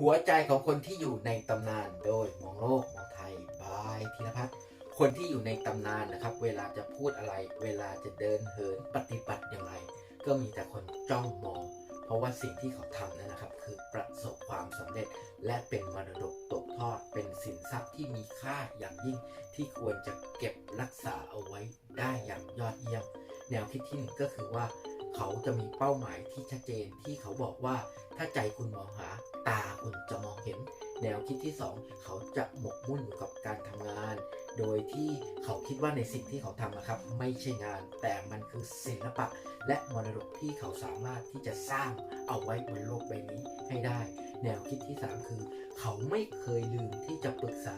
หัวใจของคนที่อยู่ในตำนานโดยมองโลกมองไทยบายธีรพัฒน์คนที่อยู่ในตำนานนะครับ เวลาจะพูดอะไร เวลาจะเดินเหินปฏิบัติอย่างไร ก็มีแต่คนจ้องมอง เพราะว่าสิ่งที่เขาทำนั่นนะครับ คือประสบความสำเร็จ และเป็นมรดกตกทอดเป็นสินทรัพย์ที่มีค่าอย่างยิ่ง ที่ควรจะเก็บรักษาเอาไว้ได้อย่างยอดเยี่ยมแนวคิดที่หนึ่งก็คือว่า เขาจะมีเป้าหมายที่ชัดเจนที่เขาบอกว่าถ้าใจคุณมองหาตา คุณจะมองเห็น แนวคิดที่สองเขาจะหมกมุ่นอยู่กับการทำงาน โดยที่เขาคิดว่าในสิ่งที่เขาทำนะครับ ไม่ใช่งาน แต่มันคือศิลปะ และมรดกที่เขาสามารถที่จะสร้างเอาไว้บนโลกใบนี้ให้ได้ แนวคิดที่ 3 คือ เขาไม่เคยลืมที่จะปรึกษา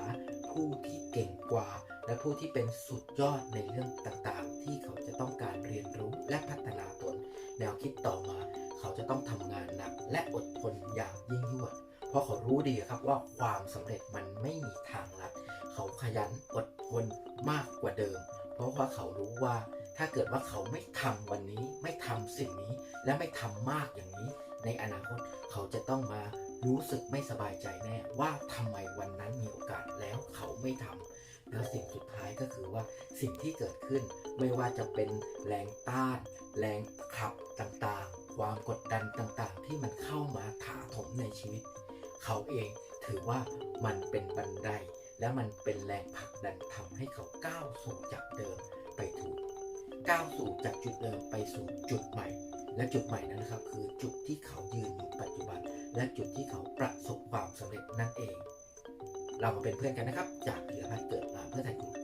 ผู้ที่เก่งกว่า และผู้ที่เป็นสุดยอดในเรื่องต่างๆ ที่เขาจะต้องการเรียนรู้และพัฒนาตน แนวคิดต่อมา เขาจะต้องทำงานหนักและอดทนอย่างยิ่งยวด เพราะเขารู้ดีครับว่าความสำเร็จมันไม่มีทางลัด เขาขยันอดทนมากกว่าเดิม เพราะว่าเขารู้ว่าถ้าเกิดว่าเขาไม่ทำวันนี้ ไม่ทำสิ่งนี้และไม่ทำมากอย่างนี้ ในอนาคตเขาจะต้องมารู้สึกไม่สบายใจแน่ว่าทำไมวันนั้นมีโอกาสแล้วเขาไม่ทำแล้วสิ่งสุดท้ายก็คือว่าสิ่งที่เกิดขึ้นไม่ว่าจะเป็นแรงต้าน แรงขับต่างๆ ความกดดันต่างๆ ที่มันเข้ามาถาโถมในชีวิต เขาเองถือว่ามันเป็นบันได และมันเป็นแรงผลักดันทำให้เขาก้าวสู่จากเดิมไปถูกก้าวสู่จากจุดเดิมไปสู่จุดใหม่ และจุดใหม่นั้นนะครับ คือจุดที่เขายืนอยู่ปัจจุบัน และจุดที่เขาประสบความสำเร็จนั่นเอง เรามาเป็นเพื่อนกันนะครับ จากเรือพัดเกิดมาเพื่อไทยคุณ